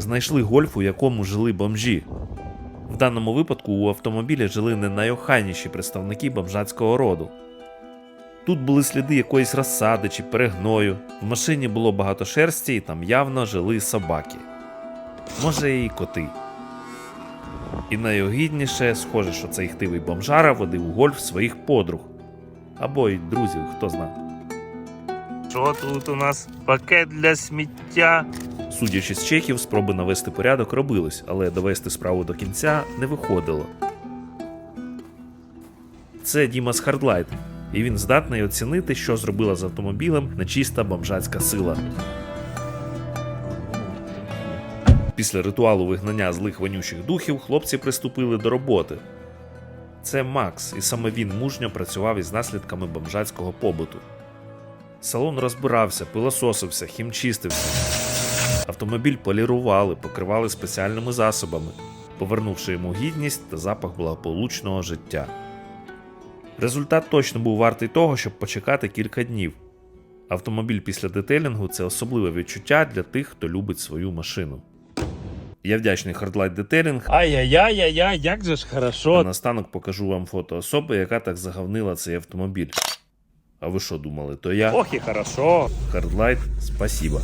знайшли гольф, у якому жили бомжі. В даному випадку у автомобілі жили не найохайніші представники бомжацького роду. Тут були сліди якоїсь розсади чи перегною, в машині було багато шерсті і там явно жили собаки. Може, і коти. І найогідніше, схоже, що цей хтивий бомжара водив у гольф своїх подруг. Або й друзів, хто зна. Що тут у нас? Пакет для сміття. Судячи з чехів, спроби навести порядок робились, але довести справу до кінця не виходило. Це Дімас Хардлайт, і він здатний оцінити, що зробила з автомобілем нечиста бомжацька сила. Після ритуалу вигнання злих вонючих духів хлопці приступили до роботи. Це Макс, і саме він мужньо працював із наслідками бомжацького побуту. Салон розбирався, пилососився, хімчистився. Автомобіль полірували, покривали спеціальними засобами, повернувши йому гідність та запах благополучного життя. Результат точно був вартий того, щоб почекати кілька днів. Автомобіль після детелінгу це особливе відчуття для тих, хто любить свою машину. Я вдячний Hardlight Detailing, Ай-яй-яй-яй, як же ж хорошо. настанок покажу вам фото особи, яка так загавнила цей автомобіль. А ви що думали, то я? Ох і хорошо. Хардлайт, спасибо.